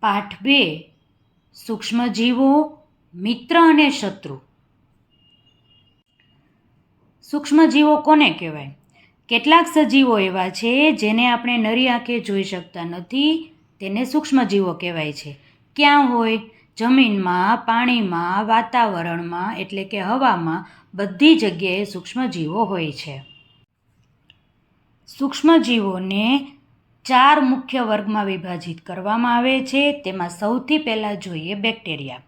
પાઠ બે, સૂક્ષ્મજીવો, મિત્ર અને શત્રુ. સૂક્ષ્મજીવો કોને કહેવાય? કેટલાક સજીવો એવા છે જેને આપણે નરી આંખે જોઈ શકતા નથી, તેને સૂક્ષ્મજીવો કહેવાય છે. ક્યાં હોય? જમીનમાં, પાણીમાં, વાતાવરણમાં, એટલે કે હવામાં બધી જગ્યાએ સૂક્ષ્મજીવો હોય છે. સૂક્ષ્મજીવોને ચાર મુખ્ય વર્ગમાં વિભાજિત કરવામાં આવે છે. તેમાં સૌથી પહેલાં જોઈએ બેક્ટેરિયા.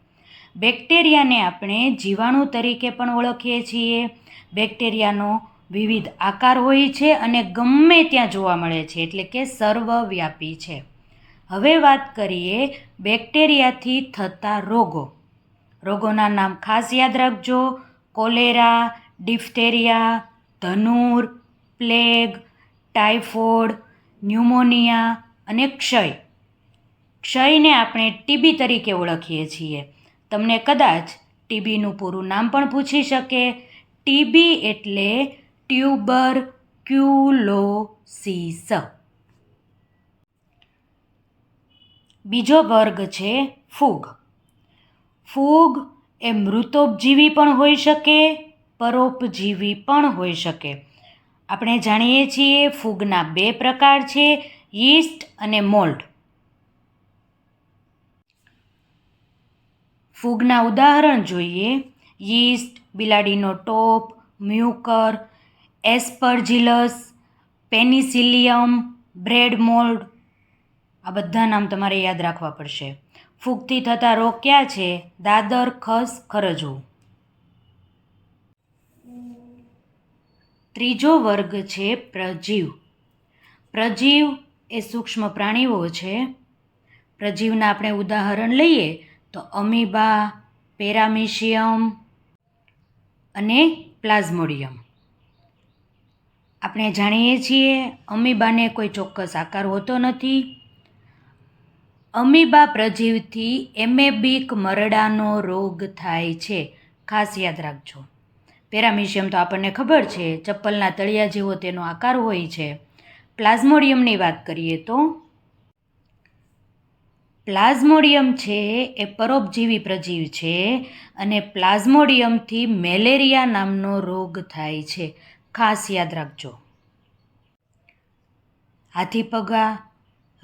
બેક્ટેરિયાને આપણે જીવાણુ તરીકે પણ ઓળખીએ છીએ. બેક્ટેરિયાનો વિવિધ આકાર હોય છે અને ગમે ત્યાં જોવા મળે છે, એટલે કે સર્વવ્યાપી છે. હવે વાત કરીએ બેક્ટેરિયાથી થતા રોગો. રોગોના નામ ખાસ યાદ રાખજો. કોલેરા, ડિફ્ટેરિયા, ધનુર, પ્લેગ, ટાઇફોઇડ ન્યુમોનિયા અને ક્ષય. ક્ષયને આપણે ટીબી તરીકે ઓળખીએ છીએ. તમને કદાચ ટીબીનું પૂરું નામ પણ પૂછી શકે. ટીબી એટલે ટ્યુબર ક્યુલોસિસ. બીજો વર્ગ છે ફૂગ. ફૂગ એ મૃતોપજીવી પણ હોઈ શકે, પરોપજીવી પણ હોઈ શકે. આપણે જાણીએ છીએ ફૂગના બે પ્રકાર છે, યીસ્ટ અને મોલ્ડ ફૂગના ઉદાહરણ જોઈએ. યીસ્ટ, બિલાડીનો ટોપ, Mucor, Aspergillus, Penicillium, bread mould. આ બધા નામ તમારે યાદ રાખવા પડશે. ફૂગથી થતા રોગ ક્યાં છે? દાદર, ખસ ખરજવું ત્રીજો વર્ગ છે પ્રજીવ. પ્રજીવ એ સૂક્ષ્મ પ્રાણીઓ છે. પ્રજીવના આપણે ઉદાહરણ લઈએ તો અમીબા, પેરામિશિયમ અને પ્લાઝ્મોડિયમ. આપણે જાણીએ છીએ અમીબાને કોઈ ચોક્કસ આકાર હોતો નથી. અમીબા પ્રજીવથી એમેબિક મરડાનો રોગ થાય છે. ખાસ યાદ રાખજો. પેરામિશિયમ તો આપણને ખબર છે, ચપ્પલના તળિયા જેવો તેનો આકાર હોય છે. પ્લાઝ્મોડિયમની વાત કરીએ તો, પ્લાઝ્મોડિયમ છે એ પરોપજીવી પ્રજીવ છે અને પ્લાઝ્મોડિયમથી મેલેરિયા નામનો રોગ થાય છે. ખાસ યાદ રાખજો. હાથીપગા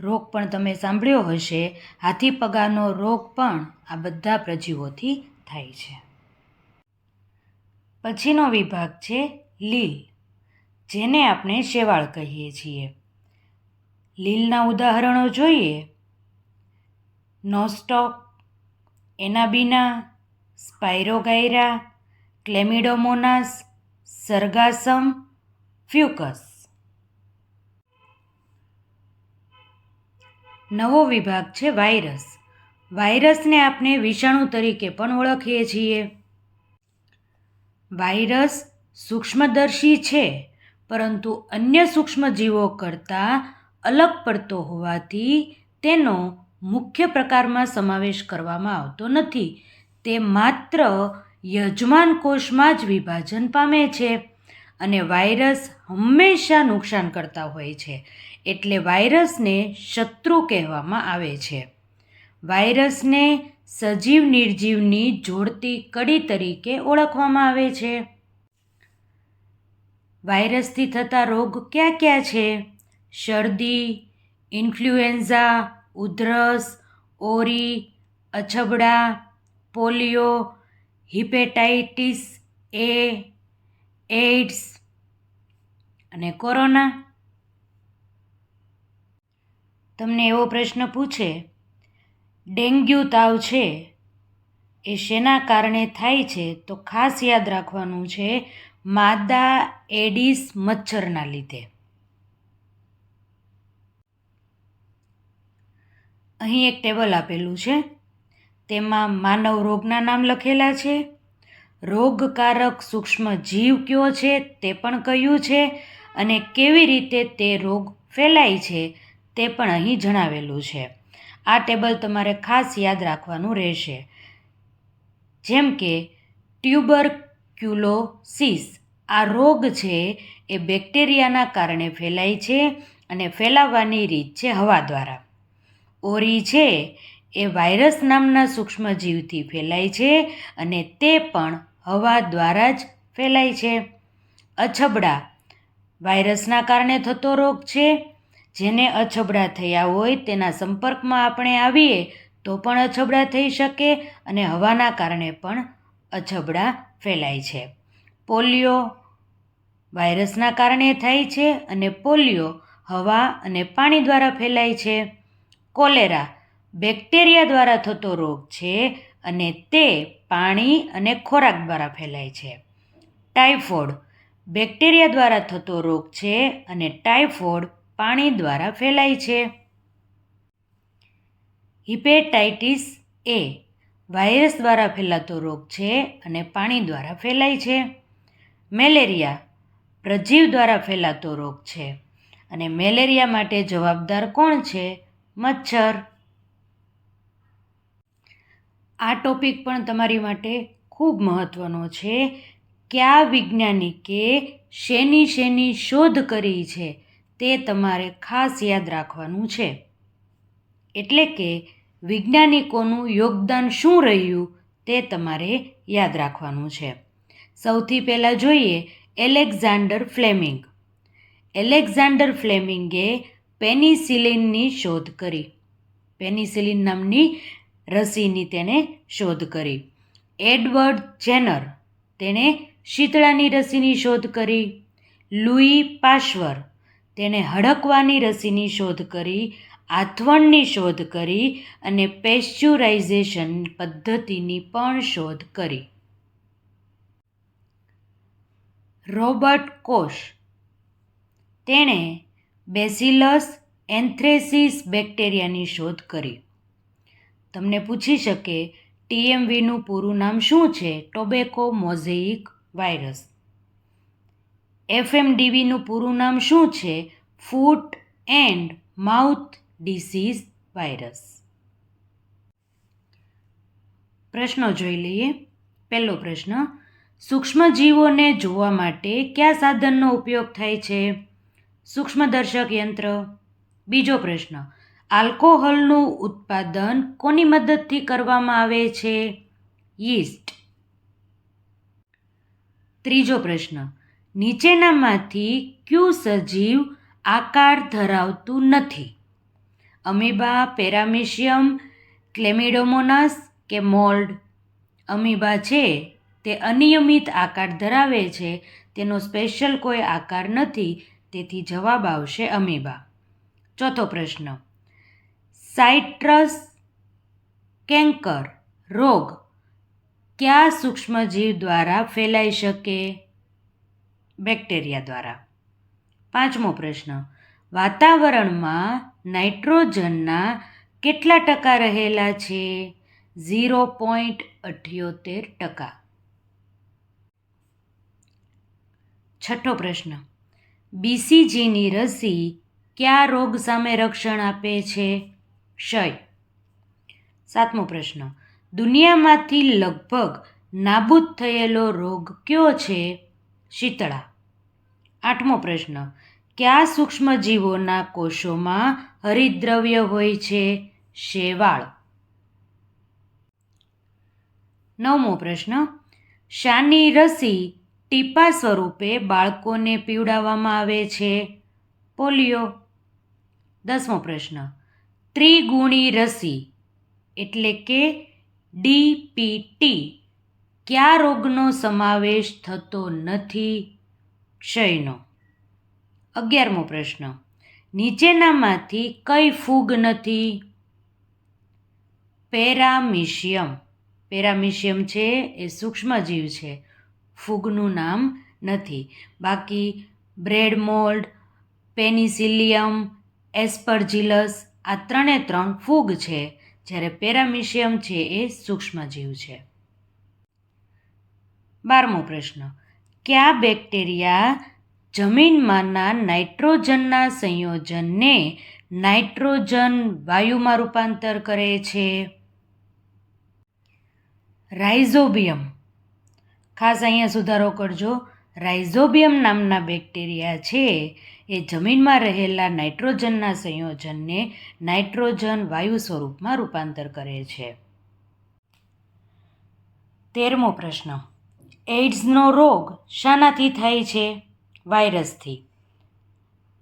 રોગ પણ તમે સાંભળ્યો હશે. હાથીપગાનો રોગ પણ આ બધા પ્રજીવોથી થાય છે. પછીનો વિભાગ છે લીલ, જેને આપણે શેવાળ કહીએ છીએ. લીલના ઉદાહરણો જોઈએ. Nostoc, Anabaena, Spirogyra, Chlamydomonas, Sargassum, Fucus. નવો વિભાગ છે વાયરસ. વાયરસને આપણે વિષાણુ તરીકે પણ ઓળખીએ છીએ. વાયરસ સૂક્ષ્મદર્શી છે, પરંતુ અન્ય સૂક્ષ્મજીવો કરતાં અલગ પડતો હોવાથી તેનો મુખ્ય પ્રકારમાં સમાવેશ કરવામાં આવતો નથી. તે માત્ર યજમાન કોષમાં જ વિભાજન પામે છે અને વાયરસ હંમેશા નુકસાન કરતા હોય છે, એટલે વાયરસને શત્રુ કહેવામાં આવે છે. વાયરસને સજીવ નિર્જીવની જોડતી કડી તરીકે ઓળખવામાં આવે છે. વાયરસથી થતા રોગ ક્યાં ક્યાં છે? શરદી, ઇન્ફ્લુએન્ઝા, ઉધરસ, ઓરી, અછબડા, પોલિયો, હિપેટાઇટિસ એ, એઇડ્સ અને કોરોના. તમને એવો પ્રશ્ન પૂછે ડેન્ગ્યુ તાવ છે, એ શેના કારણે થાય છે તો ખાસ યાદ રાખવાનું છે માદા એડિસ મચ્છરના લીધે. અહીં એક ટેબલ આપેલું છે, તેમાં માનવ રોગના નામ લખેલા છે, રોગકારક સૂક્ષ્મ જીવ કયો છે તે પણ કહ્યું છે, અને કેવી રીતે તે રોગ ફેલાય છે તે પણ અહીં જણાવેલું છે. આ ટેબલ તમારે ખાસ યાદ રાખવાનું રહેશે. જેમ કે ટ્યુબર ક્યુલોસિસ આ રોગ છે, એ બેક્ટેરિયાના કારણે ફેલાય છે અને ફેલાવવાની રીત છે હવા દ્વારા. ઓરી છે, એ વાયરસ નામના સૂક્ષ્મજીવથી ફેલાય છે અને તે પણ હવા દ્વારા જ ફેલાય છે. અછબડા વાયરસના કારણે થતો રોગ છે. જેને અછબડા થયા હોય તેના સંપર્કમાં આપણે આવીએ તો પણ અછબડા થઈ શકે અને હવાના કારણે પણ અછબડા ફેલાય છે. પોલિયો વાયરસના કારણે થાય છે અને પોલિયો હવા અને પાણી દ્વારા ફેલાય છે. કોલેરા બેક્ટેરિયા દ્વારા થતો રોગ છે અને તે પાણી અને ખોરાક દ્વારા ફેલાય છે. ટાઇફોઇડ બેક્ટેરિયા દ્વારા થતો રોગ છે અને ટાઇફોઇડ પાણી દ્વારા ફેલાય છે. હિપેટાઇટિસ એ વાયરસ દ્વારા ફેલાતો રોગ છે અને પાણી દ્વારા ફેલાય છે. મેલેરિયા પ્રજીવ દ્વારા ફેલાતો રોગ છે અને મેલેરિયા માટે જવાબદાર કોણ છે? મચ્છર. આ ટોપિક પણ તમારી માટે ખૂબ મહત્ત્વનો છે. કયા વૈજ્ઞાનિકે શેની શેની શોધ કરી છે? તે તમારે ખાસ યાદ રાખવાનું છે. એટલે કે વૈજ્ઞાનિકોનું યોગદાન શું રહ્યું તે તમારે યાદ રાખવાનું છે. સૌથી પહેલાં જોઈએ એલેક્ઝાન્ડર ફ્લેમિંગ. એલેક્ઝાન્ડર ફ્લેમિંગે પેનિસિલિનની શોધ કરી. પેનિસિલિન નામની રસીની તેણે શોધ કરી. એડવર્ડ જેનર તેણે શીતળાની રસીની શોધ કરી. લુઈ પાશ્વર તેણે હડકવાની રસીની શોધ કરી, આથવણની શોધ કરી અને પેશ્ચ્યુરાઇઝેશન પદ્ધતિની પણ શોધ કરી. Robert Koch. તેણે બેસિલસ એન્થ્રેસિસ બેક્ટેરિયાની શોધ કરી. તમને પૂછી શકે ટીએમવીનું પૂરું નામ શું છે? Tobacco mosaic virus. એફએમડીવીનું પૂરું નામ શું છે? Foot and mouth disease virus. પ્રશ્નો જોઈ લઈએ. પહેલો પ્રશ્ન, સૂક્ષ્મજીવોને જોવા માટે કયા સાધનનો ઉપયોગ થાય છે? સૂક્ષ્મદર્શક યંત્ર. બીજો પ્રશ્ન, આલ્કોહોલનું ઉત્પાદન કોની મદદથી કરવામાં આવે છે? યીસ્ટ. ત્રીજો પ્રશ્ન નીચેનામાંથી ક્યુ સજીવ આકાર ધરાવતું નથી. અમીબા, પેરામિશિયમ, ક્લેમિડોમોનાસ કે મોલ્ડ. અમીબા છે, તે અનિયમિત આકાર ધરાવે છે, તેનો સ્પેશિયલ કોઈ આકાર નથી, તેથી જવાબ આવશે અમીબા. ચોથો પ્રશ્ન. સાઇટ્રસ કેન્કર રોગ કયા સૂક્ષ્મજીવ દ્વારા ફેલાઈ શકે? બેક્ટેરિયા દ્વારા. પાંચમો પ્રશ્ન. વાતાવરણમાં નાઇટ્રોજનના કેટલા ટકા રહેલા છે? ઝીરો પોઈન્ટ અઠ્યોતેર ટકા. છઠ્ઠો પ્રશ્ન. બીસીજીની રસી કયા રોગ સામે રક્ષણ આપે છે? ક્ષય. સાતમો પ્રશ્ન. દુનિયામાંથી લગભગ નાબૂદ થયેલો રોગ કયો છે? શીતળા. આઠમો પ્રશ્ન, કયા સૂક્ષ્મજીવોના કોષોમાં હરિદ્રવ્ય હોય છે? શેવાળ. નવમો પ્રશ્ન, શાની રસી ટીપા સ્વરૂપે બાળકોને પીવડાવવામાં આવે છે? પોલિયો. દસમો પ્રશ્ન, ત્રિગુણી રસી એટલે કે ડીપીટી કયા રોગનો સમાવેશ થતો નથી? ક્ષયનો. અગિયારમો પ્રશ્ન. નીચેનામાંથી કઈ ફૂગ નથી? પેરામિશિયમ. પેરામિશિયમ છે, એ સૂક્ષ્મજીવ છે. ફૂગનું નામ નથી. બાકી બ્રેડ મોલ્ડ, પેનિસિલિયમ, એસ્પરજીલસ, આ ત્રણે ત્રણ ફૂગ છે, જ્યારે પેરામિશિયમ છે, એ સૂક્ષ્મજીવ છે. બારમો પ્રશ્ન. કયા બેક્ટેરિયા જમીનમાંના નાઇટ્રોજનના સંયોજનને નાઇટ્રોજન વાયુમાં રૂપાંતર કરે છે? રાઇઝોબિયમ. ખાસ અહીંયા સુધારો કરજો. રાઇઝોબિયમ નામના બેક્ટેરિયા છે. એ જમીનમાં રહેલા નાઇટ્રોજનના સંયોજનને નાઇટ્રોજન વાયુ સ્વરૂપમાં રૂપાંતર કરે છે. તેરમો પ્રશ્ન. એઇડ્સનો રોગ શાનાથી થાય છે વાયરસથી.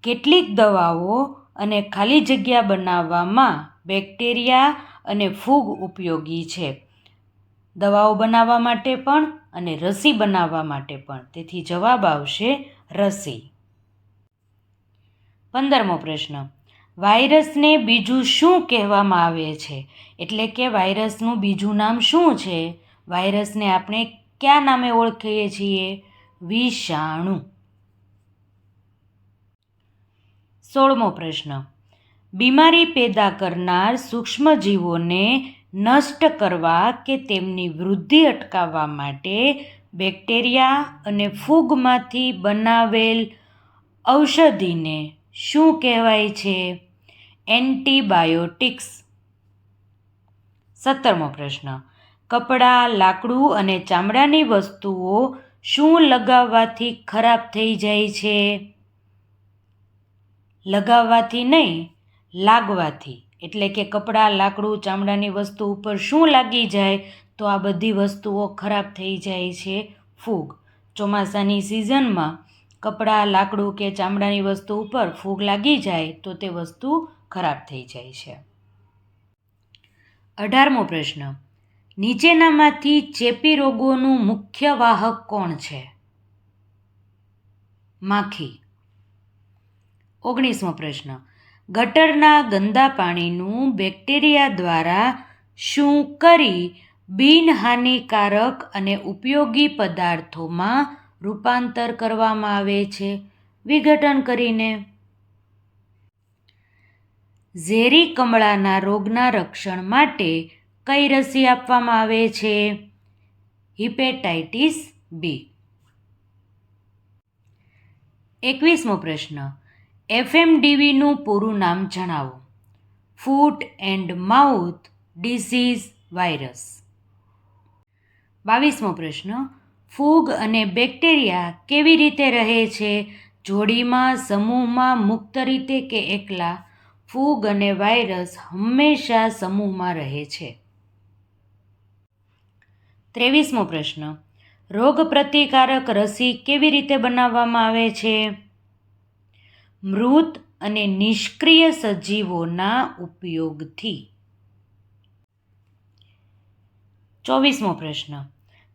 કેટલીક દવાઓ અને ખાલી જગ્યા બનાવવામાં બેક્ટેરિયા અને ફૂગ ઉપયોગી છે. દવાઓ બનાવવા માટે પણ અને રસી બનાવવા માટે પણ. તેથી જવાબ આવશે રસી. પંદરમો પ્રશ્ન. વાયરસને બીજું શું કહેવામાં આવે છે? એટલે કે વાયરસનું બીજું નામ શું છે? વાયરસને આપણે કયા નામે ઓળખીએ છીએ? વિષાણુ. સોળમો પ્રશ્ન. બીમારી પેદા કરનાર સૂક્ષ્મજીવોને નષ્ટ કરવા કે તેમની વૃદ્ધિ અટકાવવા માટે બેક્ટેરિયા અને ફૂગમાંથી બનાવેલ ઔષધિને શું કહેવાય છે? એન્ટીબાયોટિક્સ. સત્તરમો પ્રશ્ન. કપડાં, લાકડું અને ચામડાની વસ્તુઓ શું લગાવવાથી ખરાબ થઈ જાય છે? લગાવવાથી નહીં, લાગવાથી. એટલે કે કપડાં, લાકડું, ચામડાની વસ્તુ ઉપર શું લાગી જાય તો આ બધી વસ્તુઓ ખરાબ થઈ જાય છે. ફૂગ. ચોમાસાની સિઝનમાં કપડાં, લાકડું કે ચામડાની વસ્તુ ઉપર ફૂગ લાગી જાય તો તે વસ્તુ ખરાબ થઈ જાય છે. અઢારમો પ્રશ્ન. નીચેનામાંથી ચેપી રોગોનું મુખ્ય વાહક કોણ છે? માખી. ઓગણીસમો પ્રશ્ન. ગટરના ગંદા પાણીનું બેક્ટેરિયા દ્વારા શું કરી બિનહાનિકારક અને ઉપયોગી પદાર્થોમાં રૂપાંતર કરવામાં આવે છે? વિઘટન કરીને. ઝેરી કમળાના રોગના રક્ષણ માટે કઈ રસી આપવામાં આવે છે? Hepatitis B. એકવીસમો પ્રશ્ન. એફએમડીવીનું પૂરું નામ જણાવો. Foot and mouth disease virus. બાવીસમો પ્રશ્ન. ફૂગ અને બેક્ટેરિયા કેવી રીતે રહે છે? જોડીમાં, સમૂહમાં, મુક્ત રીતે કે એકલા? ફૂગ અને વાયરસ હંમેશા સમૂહમાં રહે છે. ત્રેવીસમો પ્રશ્ન. રોગ પ્રતિકારક રસી કેવી રીતે બનાવવામાં આવે છે? મૃત અને નિષ્ક્રિય સજીવોના ઉપયોગથી. ચોવીસમો પ્રશ્ન.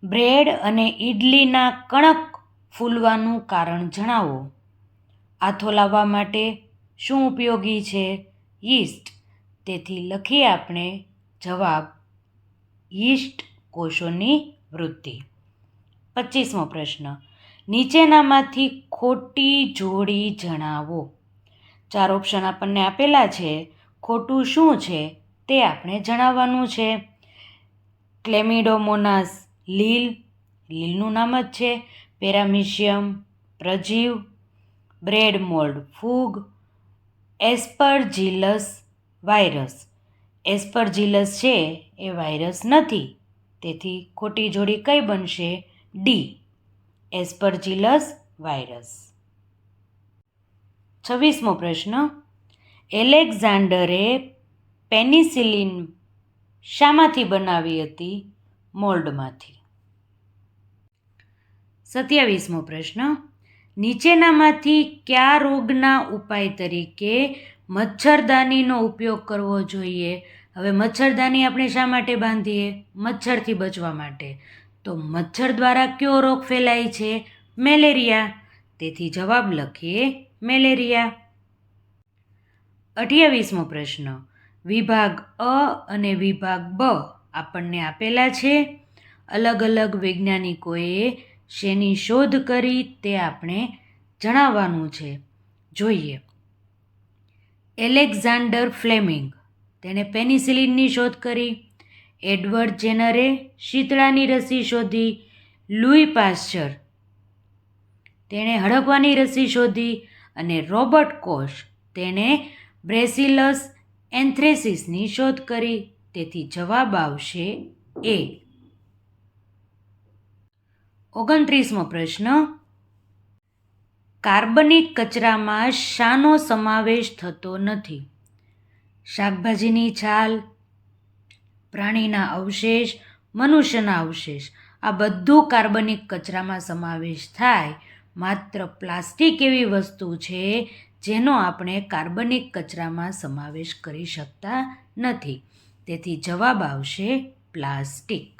બ્રેડ અને ઇડલીના કણક ફૂલવાનું કારણ જણાવો. આથો લાવવા માટે શું ઉપયોગી છે? યીસ્ટ. તેથી લખીએ આપણે જવાબ. યીસ્ટ કોષોની વૃદ્ધિ. પચીસમો પ્રશ્ન. નીચેનામાંથી ખોટી જોડી જણાવો. ચાર ઓપ્શન આપણને આપેલા છે. ખોટું શું છે તે આપણે જણાવવાનું છે. ક્લેમિડોમોનાસ લીલ. લીલનું નામ જ છે. પેરામિશિયમ, પ્રજીવ. બ્રેડ મોલ્ડ, ફૂગ. એસ્પરજીલસ વાયરસ. એસ્પરજીલસ છે એ વાયરસ નથી. તેથી ખોટી જોડી કઈ બનશે? ડી એસ્પરજીલસ વાયરસ છવ્વીસમો પ્રશ્ન. એલેક્ઝાન્ડરે પેનિસિલિન શામાંથી બનાવી હતી? મોલ્ડમાંથી. સત્યાવીસમો પ્રશ્ન. નીચેનામાંથી કયા રોગના ઉપાય તરીકે મચ્છરદાનીનો ઉપયોગ કરવો જોઈએ? હવે મચ્છરદાની આપણે શા માટે બાંધીએ? મચ્છરથી બચવા માટે. તો મચ્છર દ્વારા કયો રોગ ફેલાય છે? મેલેરિયા. તેથી જવાબ લખીએ મેલેરિયા. અઠ્યાવીસમો પ્રશ્ન. વિભાગ અ અને વિભાગ બ આપણને આપેલા છે. અલગ અલગ વૈજ્ઞાનિકોએ શેની શોધ કરી તે આપણે જણાવવાનું છે. જોઈએ. Alexander Fleming. તેણે પેનિસિલિનની શોધ કરી. એડવર્ડ જેનરે શીતળાની રસી શોધી લુઈ પાસ્ચર. તેણે હડકવાની રસી શોધી અને રોબર્ટ કોશ તેણે બ્રેસિલસ એન્થ્રેસિસની શોધ કરી. તેથી જવાબ આવશે એ. ઓગણત્રીસમો પ્રશ્ન. કાર્બનિક કચરામાં શાનો સમાવેશ થતો નથી. શાકભાજીની છાલ, પ્રાણીના અવશેષ, મનુષ્યના અવશેષ. આ બધું કાર્બનિક કચરામાં સમાવેશ થાય. માત્ર પ્લાસ્ટિક એવી વસ્તુ છે જેનો આપણે કાર્બનિક કચરામાં સમાવેશ કરી શકતા નથી. તેથી જવાબ આવશે પ્લાસ્ટિક.